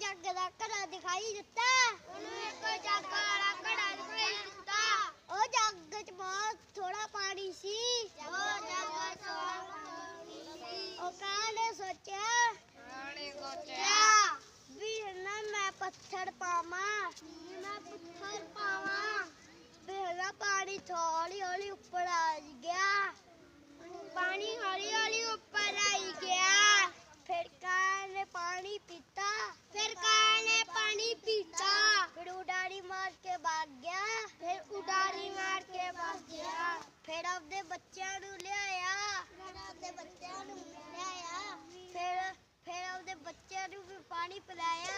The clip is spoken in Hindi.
जग करा दिखाई दिता उनको जग ओ जग बहुत थोड़ा पानी सी। ओ काने सोचा मैं पत्थर पावा। मैं पत्थर पामा पानी थोड़ी थोड़ी ऊपर ਬੱਚਿਆਂ ਨੂੰ ਲਿਆਇਆ। ਫਿਰ ਬੱਚਿਆਂ ਨੂੰ ਲਿਆਇਆ। ਫਿਰ ਫਿਰ ਉਹਦੇ ਬੱਚਿਆਂ ਨੂੰ ਵੀ ਪਾਣੀ ਪਿਲਾਇਆ।